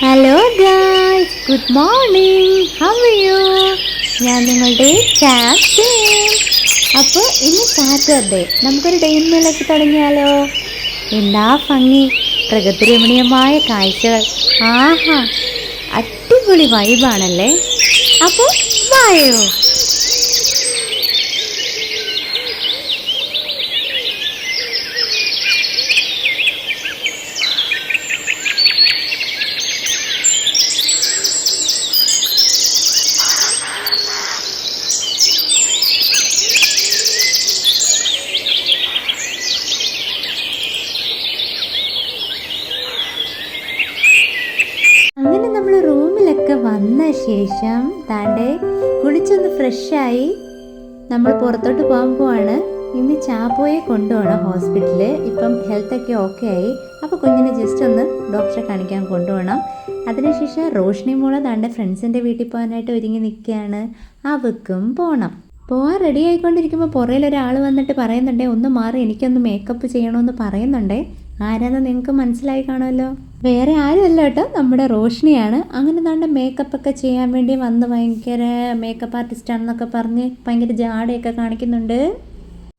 Hello guys good morning how you ഞാൻ നിങ്ങളുടെ chat അപ്പോൾ ഇന്ന് സാറ്റർഡേ നമുക്കൊരു ഡേ മേളൊക്കെ തുടങ്ങിയാലോ? എന്താ ഭംഗി? പ്രകൃതി രമണീയമായ കാഴ്ചകൾ. ആഹാ. അടിപൊളി വൈബാണല്ലേ അപ്പോൾ വായോ അങ്ങനെ നമ്മൾ റൂമിലൊക്കെ വന്ന ശേഷം താണ്ടെ കുളിച്ചൊന്ന് ഫ്രഷായി നമ്മൾ പുറത്തോട്ട് പോകാൻ പോവാണ്. ഇന്ന് ചാപ്പോയെ കൊണ്ടുപോകണം ഹോസ്പിറ്റലിൽ ഇപ്പം ഹെൽത്തൊക്കെ ഓക്കെ ആയി അപ്പോൾ കുഞ്ഞിനെ ജസ്റ്റ് ഒന്ന് ഡോക്ടറെ കാണിക്കാൻ കൊണ്ടുപോകണം. അതിനുശേഷം റോഷ്നി മോളെ താണ്ടെ ഫ്രണ്ട്സിന്റെ വീട്ടിൽ പോകാനായിട്ട് ഒരുങ്ങി നിൽക്കുകയാണ്. അവക്കും പോകണം പോകാൻ റെഡി ആയിക്കൊണ്ടിരിക്കുമ്പോൾ പുറയിൽ ഒരാൾ വന്നിട്ട് പറയുന്നുണ്ടേ ഒന്ന് മാറി എനിക്കൊന്ന് മേക്കപ്പ് ചെയ്യണമെന്ന് പറയുന്നുണ്ടേ. ആരാന്ന് നിങ്ങൾക്ക് മനസ്സിലായി കാണുമല്ലോ? വേറെ ആരുമല്ല കേട്ടോ. നമ്മുടെ റോഷ്നിയാണ്. അങ്ങനെ താണ്ട് മേക്കപ്പ് ഒക്കെ ചെയ്യാൻ വേണ്ടി വന്ന് ഭയങ്കര മേക്കപ്പ് ആർട്ടിസ്റ്റ് ആണെന്നൊക്കെ പറഞ്ഞ് ഭയങ്കര ജാടയൊക്കെ കാണിക്കുന്നുണ്ട്.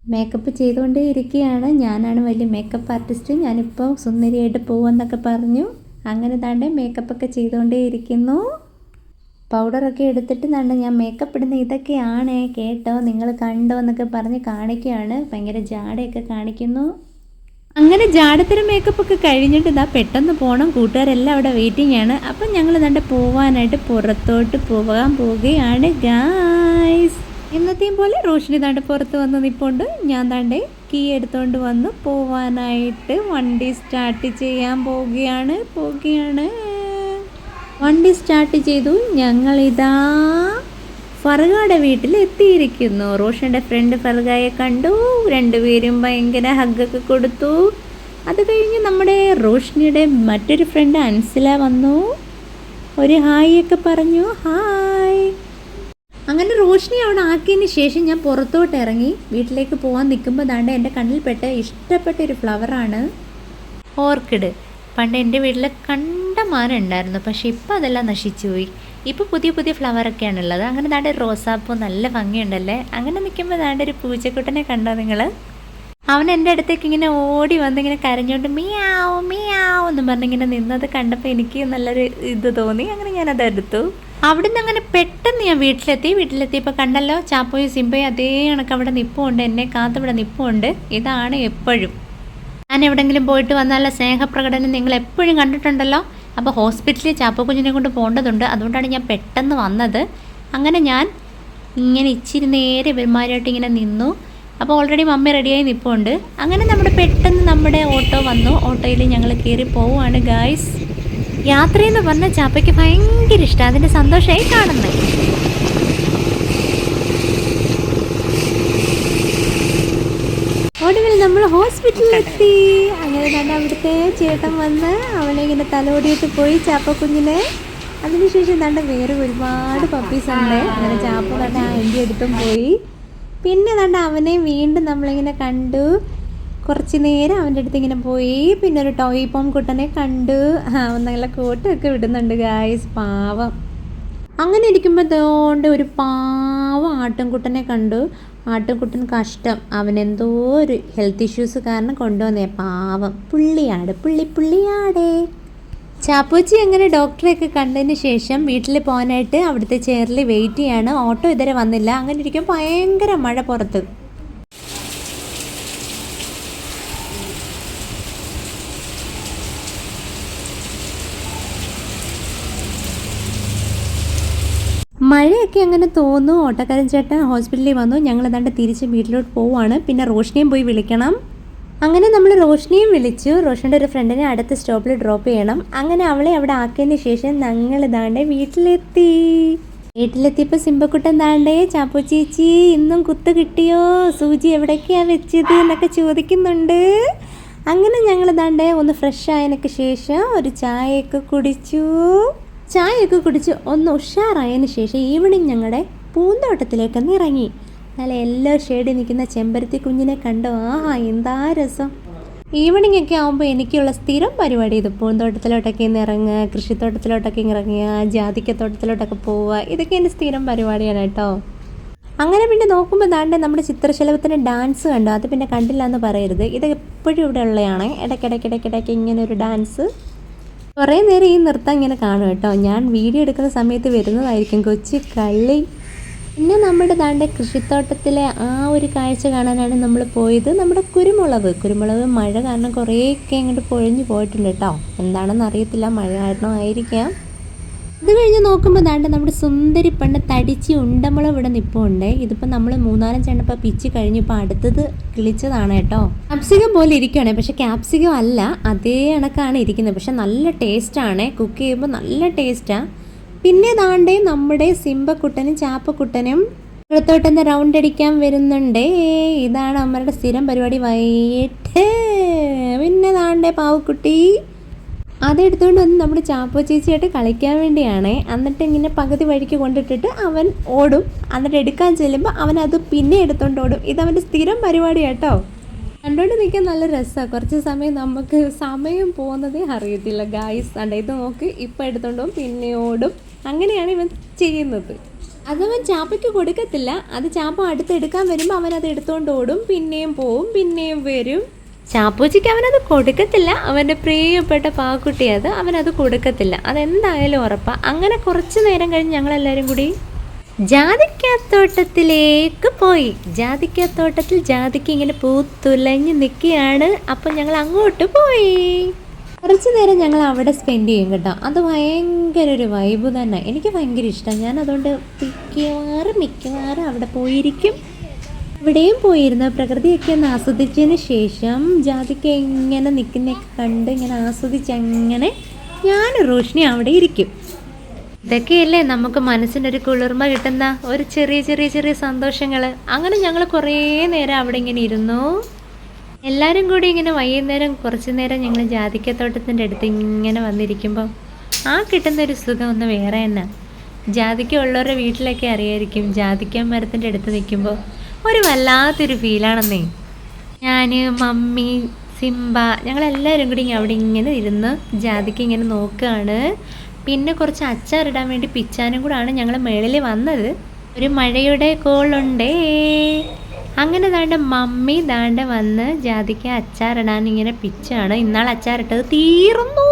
മേക്കപ്പ് ചെയ്തുകൊണ്ടേ ഇരിക്കുകയാണ്. ഞാനാണ് വലിയ മേക്കപ്പ് ആർട്ടിസ്റ്റ് ഞാനിപ്പോൾ സുന്ദരിയായിട്ട് പോകുമെന്നൊക്കെ പറഞ്ഞു. അങ്ങനെ താണ്ടേ മേക്കപ്പ് ഒക്കെ ചെയ്തുകൊണ്ടേ ഇരിക്കുന്നു. പൗഡറൊക്കെ എടുത്തിട്ട് താണ്ട് ഞാൻ മേക്കപ്പ് ഇടുന്ന ഇതൊക്കെയാണ് കേട്ടോ. നിങ്ങൾ കണ്ടോ എന്നൊക്കെ പറഞ്ഞ് കാണിക്കുകയാണ്. ഭയങ്കര ജാടയൊക്കെ കാണിക്കുന്നു. അങ്ങനെ ജാടത്തരം മേക്കപ്പ് ഒക്കെ കഴിഞ്ഞിട്ട് ഇതാ പെട്ടെന്ന് പോകണം കൂട്ടുകാരെല്ലാം അവിടെ വെയിറ്റിംഗ് ആണ്. അപ്പം ഞങ്ങൾ തന്റെ പോവാനായിട്ട് പുറത്തോട്ട് പോകാൻ പോവുകയാണ് ഗായ്സ് എന്നത്തെയും പോലെ റോഷിനി താണ്ട് പുറത്ത് വന്ന് നിൽപ്പുണ്ട് ഞാൻ താണ്ടേ കീ എടുത്തുകൊണ്ട് വന്ന് പോവാനായിട്ട് വണ്ടി സ്റ്റാർട്ട് ചെയ്യാൻ പോവുകയാണ് പോവുകയാണ്. വണ്ടി സ്റ്റാർട്ട് ചെയ്തു. ഞങ്ങളിതാ ഫർഗയുടെ വീട്ടിൽ എത്തിയിരിക്കുന്നു. റോഷന്റെ ഫ്രണ്ട് ഫർഗയെ കണ്ടു. രണ്ടുപേരും ഭയങ്കര ഹഗ്ഗൊക്കെ കൊടുത്തു. അത് കഴിഞ്ഞ് നമ്മുടെ റോഷ്നിയുടെ മറ്റൊരു ഫ്രണ്ട് അൻസില വന്നു. ഒരു ഹായ് ഒക്കെ പറഞ്ഞു. ഹായ് അങ്ങനെ റോഷ്നി അവിടെ ആക്കിയതിന് ശേഷം ഞാൻ പുറത്തോട്ട് ഇറങ്ങി. വീട്ടിലേക്ക് പോകാൻ നിൽക്കുമ്പോൾ ദാണ്ട് എന്റെ കണ്ണിൽപ്പെട്ട ഇഷ്ടപ്പെട്ട ഒരു ഫ്ലവറാണ് ഓർക്കിഡ്. പണ്ട് എന്റെ വീട്ടിൽ കണ്ടമാനം ഉണ്ടായിരുന്നു. പക്ഷേ ഇപ്പം അതെല്ലാം നശിച്ചുപോയി ഇപ്പോൾ പുതിയ പുതിയ ഫ്ലവറൊക്കെയാണ് ഉള്ളത്. അങ്ങനെ ദാണ്ട് ഒരു റോസാപ്പൂ നല്ല ഭംഗിയുണ്ടല്ലേ? അങ്ങനെ നിൽക്കുമ്പോൾ ദാണ്ട് ഒരു പൂച്ചക്കുട്ടനെ കണ്ടോ നിങ്ങൾ അവൻ എന്റെ അടുത്തേക്ക് ഇങ്ങനെ ഓടി വന്ന് ഇങ്ങനെ കരഞ്ഞുകൊണ്ട് മീ മിയാവ് എന്ന് പറഞ്ഞിങ്ങനെ നിന്നത് കണ്ടപ്പോൾ എനിക്ക് നല്ലൊരു ഇത് തോന്നി. അങ്ങനെ ഞാനത് എടുത്തു. അവിടുന്ന് അങ്ങനെ പെട്ടെന്ന് ഞാൻ വീട്ടിലെത്തി. വീട്ടിലെത്തിയപ്പോൾ കണ്ടല്ലോ ചാപ്പോയും സിംബയും അതേ കണക്ക് അവിടെ നിപ്പുണ്ട്. എന്നെ കാത്തവിടെ നിപ്പുണ്ട്. ഇതാണ് എപ്പോഴും. ഞാൻ എവിടെങ്കിലും പോയിട്ട് വന്നാലുള്ള സ്നേഹപ്രകടനം നിങ്ങൾ എപ്പോഴും കണ്ടിട്ടുണ്ടല്ലോ. അപ്പോൾ ഹോസ്പിറ്റലിൽ ചാപ്പക്കുഞ്ഞിനെ കൊണ്ട് പോകേണ്ടതുണ്ട്. അതുകൊണ്ടാണ് ഞാൻ പെട്ടെന്ന് വന്നത്. അങ്ങനെ ഞാൻ ഇങ്ങനെ ഇച്ചിരി നേരെ ഇവന്മാരായിട്ട് ഇങ്ങനെ നിന്നു. അപ്പോൾ ഓൾറെഡി മമ്മി റെഡിയായി നിൽപ്പുണ്ട് അങ്ങനെ നമ്മുടെ പെട്ടെന്ന് നമ്മുടെ ഓട്ടോ വന്നു. ഓട്ടോയിൽ ഞങ്ങൾ കയറി പോവുകയാണ് ഗായ്സ് യാത്രയെന്ന് പറഞ്ഞാൽ ചാപ്പയ്ക്ക് ഭയങ്കര ഇഷ്ടം. അതിന്റെ സന്തോഷമായി കാണുന്നത്. ഹോസ്പിറ്റലിലെത്തി അങ്ങനെ തന്നെ അവിടുത്തെ ചേട്ടൻ വന്ന് അവളെ ഇങ്ങനെ തലോടിയിട്ട് പോയി ചാപ്പ കുഞ്ഞിനെ അതിനുശേഷം തന്റെ വേറെ ഒരുപാട് പപ്പീസ് ഉണ്ട്. അങ്ങനെ ചാപ്പ തന്നെ ആ എന്റെ അടുത്തും പോയി. പിന്നെ തണ്ട അവനെ വീണ്ടും നമ്മളിങ്ങനെ കണ്ടു. കുറച്ച് നേരം അവന്റെ അടുത്ത് ഇങ്ങനെ പോയി. പിന്നെ ഒരു ടോയ് പോം കുട്ടനെ കണ്ടു. നല്ല കോട്ടൊക്കെ വിടുന്നുണ്ട് ഗായ്സ് പാവം. അങ്ങനെ ഇരിക്കുമ്പോൾ തോണ്ട് ഒരു പാവ ആട്ടിൻകുട്ടനെ കണ്ടു. ആട്ടിൻകുട്ടൻ കഷ്ടം. അവനെന്തോ ഒരു ഹെൽത്ത് ഇഷ്യൂസ് കാരണം കൊണ്ടുവന്നേ. പാവം. പുള്ളിയാട്. പുള്ളി പുള്ളിയാടേ. ചാപ്പൂച്ചി അങ്ങനെ ഡോക്ടറെയൊക്കെ കണ്ടതിന് ശേഷം വീട്ടിൽ പോകാനായിട്ട് അവിടുത്തെ ചെയറിൽ വെയിറ്റ് ചെയ്യാണ്. ഓട്ടോ ഇതുവരെ വന്നില്ല. അങ്ങനെ ഇരിക്കും ഭയങ്കര മഴ പുറത്ത്. മഴയൊക്കെ അങ്ങനെ തോന്നുന്നു ഓട്ടക്കാരൻ ചേട്ടൻ ഹോസ്പിറ്റലിൽ വന്നു. ഞങ്ങൾ ഏതാണ്ട് തിരിച്ച് വീട്ടിലോട്ട് പോവുകയാണ് പിന്നെ റോഷിനെയും പോയി വിളിക്കണം. അങ്ങനെ നമ്മൾ റോഷിനെയും വിളിച്ചു. റോഷന്റെ ഒരു ഫ്രണ്ടിനെ അടുത്ത സ്റ്റോപ്പിൽ ഡ്രോപ്പ് ചെയ്യണം. അങ്ങനെ അവളെ അവിടെ ആക്കിയതിന് ശേഷം ഞങ്ങൾ ഇതാണ്ട് വീട്ടിലെത്തി. വീട്ടിലെത്തിയപ്പോൾ സിംബക്കുട്ടൻ താണ്ടേ ചാപ്പു ചേച്ചി ഇന്നും കുത്ത് കിട്ടിയോ? സൂചി എവിടേക്കാണ് വെച്ചത്? എന്നൊക്കെ ചോദിക്കുന്നുണ്ട്. അങ്ങനെ ഞങ്ങൾ താണ്ടേ ഒന്ന് ഫ്രഷ് ആയതിനൊക്കെ ശേഷം ഒരു ചായയൊക്കെ കുടിച്ചു. ചായയൊക്കെ കുടിച്ച് ഒന്ന് ഉഷാറായതിന് ശേഷം ഈവനിങ് ഞങ്ങളുടെ പൂന്തോട്ടത്തിലേക്കൊന്ന് ഇറങ്ങി. നല്ല എല്ലാ ഷെയ്ഡിൽ നിൽക്കുന്ന ചെമ്പരത്തി കുഞ്ഞിനെ കണ്ടോ. ആഹാ എന്താ രസം. ഈവനിങ് ഒക്കെ ആകുമ്പോൾ എനിക്കുള്ള സ്ഥിരം പരിപാടി ഇത്. പൂന്തോട്ടത്തിലോട്ടൊക്കെ ഇന്ന് ഇറങ്ങുക കൃഷിത്തോട്ടത്തിലോട്ടൊക്കെ ഇറങ്ങുക ജാതിക്കത്തോട്ടത്തിലോട്ടൊക്കെ പോവുക. ഇതൊക്കെ എന്റെ സ്ഥിരം പരിപാടിയാണ് കേട്ടോ. അങ്ങനെ പിന്നെ നോക്കുമ്പോൾ താണ്ടേ നമ്മുടെ ചിത്രശലഭത്തിന്റെ ഡാൻസ് കണ്ടു. അത് പിന്നെ കണ്ടില്ല എന്ന് പറയരുത്. ഇത് എപ്പോഴും ഇവിടെ ഉള്ളതാണ് ഇടയ്ക്കിടയ്ക്കിടയ്ക്കിടയ്ക്ക് ഇങ്ങനെ ഒരു ഡാൻസ് കുറേ നേരം ഈ നൃത്തം ഇങ്ങനെ കാണും കേട്ടോ. ഞാൻ വീഡിയോ എടുക്കുന്ന സമയത്ത് വരുന്നതായിരിക്കും കൊച്ചു കള്ളി. പിന്നെ നമ്മുടെ താണ്ടെ കൃഷിത്തോട്ടത്തിലെ ആ ഒരു കാഴ്ച കാണാനാണ് നമ്മൾ പോയത്. നമ്മുടെ കുരുമുളക്. കുരുമുളക് മഴ കാരണം കുറേയൊക്കെ അങ്ങോട്ട് പൊഴിഞ്ഞു പോയിട്ടുണ്ട് കേട്ടോ. എന്താണെന്ന് അറിയത്തില്ല. മഴ കാരണമായിരിക്കാം ഇത് കഴിഞ്ഞ് നോക്കുമ്പോൾ ദാണ്ട് നമ്മുടെ സുന്ദരി പണ്ട് തടിച്ച് ഉണ്ടമുള ഇവിടെ നിൽപ്പുണ്ട് ഇതിപ്പോൾ നമ്മൾ മൂന്നാലും ചെണ്ടപ്പോൾ പിച്ച് കഴിഞ്ഞ് അടുത്തത് കിളിച്ചതാണ് കേട്ടോ. ക്യാപ്സികം പോലെ ഇരിക്കുകയാണ് പക്ഷെ ക്യാപ്സികം അല്ല അതേ കണക്കാണ് ഇരിക്കുന്നത്. പക്ഷെ നല്ല ടേസ്റ്റാണ് കുക്ക് ചെയ്യുമ്പോൾ നല്ല ടേസ്റ്റാണ് പിന്നെ ദാണ്ടേ നമ്മുടെ സിംബക്കുട്ടനും ചാപ്പക്കുട്ടനും ഇടത്തോട്ടെന്ന് റൗണ്ട് അടിക്കാൻ വരുന്നുണ്ട്. ഇതാണ് അമ്മരുടെ സ്ഥിരം പരിപാടി വൈകിട്ട്. പിന്നെ ദാണ്ടേ പാവക്കുട്ടി. അതെടുത്തുകൊണ്ട് വന്ന് നമ്മുടെ ചാപ്പോ ചേച്ചിയായിട്ട് കളിക്കാൻ വേണ്ടിയാണ്. എന്നിട്ട് ഇങ്ങനെ പകുതി വഴിക്ക് കൊണ്ടിട്ടിട്ട് അവൻ ഓടും. എന്നിട്ട് എടുക്കാൻ ചെല്ലുമ്പോൾ അവൻ അത് പിന്നെ എടുത്തുകൊണ്ട് ഓടും. ഇതവന്റെ സ്ഥിരം പരിപാടി കേട്ടോ. കണ്ടോണ്ട് നിൽക്കാൻ നല്ല രസമാണ് കുറച്ച് സമയം നമുക്ക് സമയം പോകുന്നതേ അറിയത്തില്ല. ഗായ്സ് അണ്ട ഇത് നോക്ക്. ഇപ്പം എടുത്തോണ്ട് പോകും പിന്നെ ഓടും. അങ്ങനെയാണ് ഇവൻ ചെയ്യുന്നത്. അതവൻ ചാപ്പയ്ക്ക് കൊടുക്കത്തില്ല. അത് ചാപ്പ അടുത്തെടുക്കാൻ വരുമ്പോൾ അവൻ അത് എടുത്തുകൊണ്ട് ഓടും. പിന്നെയും പോവും പിന്നെയും വരും. ചാപ്പൂച്ചിക്ക് അവനത് കൊടുക്കത്തില്ല. അവന്റെ പ്രിയപ്പെട്ട പാക്കുട്ടി അത് അവനത് കൊടുക്കത്തില്ല. അതെന്തായാലും ഉറപ്പാണ് അങ്ങനെ കുറച്ച് നേരം കഴിഞ്ഞ് ഞങ്ങളെല്ലാവരും കൂടി ജാതിക്കാത്തോട്ടത്തിലേക്ക് പോയി. ജാതിക്കാത്തോട്ടത്തിൽ ജാതിക്ക് ഇങ്ങനെ പൂത്തുലഞ്ഞ് നിൽക്കുകയാണ് അപ്പം ഞങ്ങൾ അങ്ങോട്ട് പോയി. കുറച്ച് നേരം ഞങ്ങൾ അവിടെ സ്പെൻഡ് ചെയ്യും കേട്ടോ. അത് ഭയങ്കര ഒരു വൈബ് തന്നെ. എനിക്ക് ഭയങ്കര ഇഷ്ടമാണ് ഞാൻ അതുകൊണ്ട് മിക്കവാറും മിക്കവാറും അവിടെ പോയിരിക്കും. ഇവിടെയും പോയിരുന്ന പ്രകൃതിയൊക്കെ ഒന്ന് ആസ്വദിച്ചതിന് ശേഷം ജാതിക്ക് എങ്ങനെ നിൽക്കുന്നൊക്കെ കണ്ട് ഇങ്ങനെ ആസ്വദിച്ച് അങ്ങനെ ഞാൻ റോഷിനി അവിടെ ഇരിക്കും. ഇതൊക്കെയല്ലേ നമുക്ക് മനസ്സിനൊരു കുളിർമ കിട്ടുന്ന ഒരു ചെറിയ ചെറിയ ചെറിയ സന്തോഷങ്ങൾ അങ്ങനെ ഞങ്ങൾ കുറേ നേരം അവിടെ ഇങ്ങനെ ഇരുന്നു. എല്ലാവരും കൂടി ഇങ്ങനെ വൈകുന്നേരം കുറച്ച് നേരം ഞങ്ങൾ ജാതിക്കത്തോട്ടത്തിന്റെ അടുത്ത് ഇങ്ങനെ വന്നിരിക്കുമ്പോൾ ആ കിട്ടുന്ന ഒരു സുഖം ഒന്ന് വേറെ തന്നെ. ജാതിക്ക ഉള്ളവരുടെ വീട്ടിലൊക്കെ അറിയായിരിക്കും. ജാതിക്ക മരത്തിന്റെ അടുത്ത് നിൽക്കുമ്പോൾ ഒരു വല്ലാത്തൊരു ഫീലാണെന്നേ. ഞാൻ മമ്മി സിംബ ഞങ്ങളെല്ലാവരും കൂടി അവിടെ ഇങ്ങനെ ഇരുന്ന് ജാതിക്ക് ഇങ്ങനെ നോക്കുകയാണ് പിന്നെ കുറച്ച് അച്ചാറിടാൻ വേണ്ടി പിച്ചാനും കൂടാണ് ഞങ്ങൾ മേളിൽ വന്നത്. ഒരു മഴയുടെ കോളുണ്ടേ. അങ്ങനെ ദാണ്ട മമ്മി ദാണ്ട വന്ന് ജാതിക്ക് അച്ചാറിടാൻ ഇങ്ങനെ പിച്ചാണ്. ഇന്നാൾ അച്ചാറിട്ടത് തീർന്നു.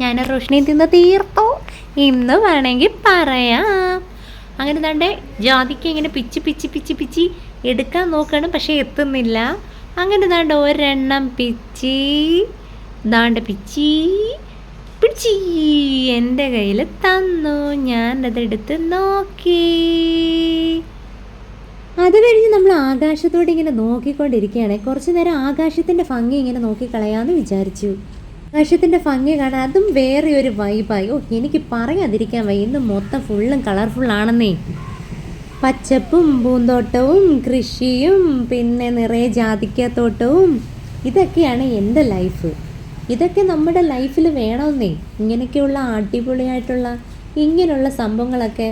ഞാൻ റോഷിനി തിന്ന് തീർത്തു. ഇന്ന് വേണമെങ്കിൽ പറയാം. അങ്ങനെ ദാണ്ടെ ജാതിക്ക് ഇങ്ങനെ പിച്ചി പിച്ചി പിച്ചി പിച്ചി എടുക്കാൻ നോക്കണം പക്ഷേ എത്തുന്നില്ല. അങ്ങനെ ദാണ്ട ഒരെണ്ണം പിച്ചി ദാണ്ട പിച്ചി പിടിച്ചി എന്റെ കയ്യിൽ തന്നു. ഞാൻ അതെടുത്ത് നോക്കി. അത് കഴിഞ്ഞ് നമ്മൾ ആകാശത്തോടെ ഇങ്ങനെ നോക്കിക്കൊണ്ടിരിക്കുകയാണ്. കുറച്ച് നേരം ആകാശത്തിന്റെ ഭംഗി ഇങ്ങനെ നോക്കിക്കളയാമെന്ന് വിചാരിച്ചു. ആകാശത്തിന്റെ ഭംഗി കാണാൻ അതും വേറെ ഒരു വൈബായി ഓ എനിക്ക് പറയാതിരിക്കാൻ വയ്യ. ഇന്ന് മൊത്തം ഫുള്ളും കളർഫുൾ ആണെന്നേ. പച്ചപ്പും പൂന്തോട്ടവും കൃഷിയും പിന്നെ നിറയെ ജാതിക്കത്തോട്ടവും. ഇതൊക്കെയാണ് എന്റെ ലൈഫ് ഇതൊക്കെ നമ്മുടെ ലൈഫിൽ വേണമെന്നേ. ഇങ്ങനെയൊക്കെയുള്ള അടിപൊളിയായിട്ടുള്ള ഇങ്ങനെയുള്ള സംഭവങ്ങളൊക്കെ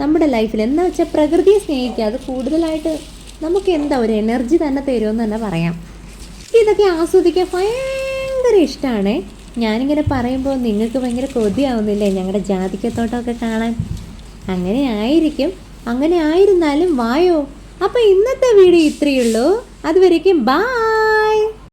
നമ്മുടെ ലൈഫിൽ എന്താ വെച്ചാൽ പ്രകൃതിയെ സ്നേഹിക്കുക. അത് കൂടുതലായിട്ട് നമുക്ക് എന്താ ഒരു എനർജി തന്നെ തരുമെന്ന് തന്നെ പറയാം. ഇതൊക്കെ ആസ്വദിക്കാൻ ഭയങ്കര ഇഷ്ടമാണ് ഞാനിങ്ങനെ പറയുമ്പോൾ നിങ്ങൾക്ക് ഭയങ്കര കൊതിയാവുന്നില്ലേ ഞങ്ങളുടെ ജാതിക്കത്തോട്ടമൊക്കെ കാണാൻ. അങ്ങനെ ആയിരിക്കും. അങ്ങനെ ആയിരുന്നാലും വായോ. അപ്പോൾ ഇന്നത്തെ വീഡിയോ ഇത്രയുള്ളൂ അതുവരേക്കും ബാ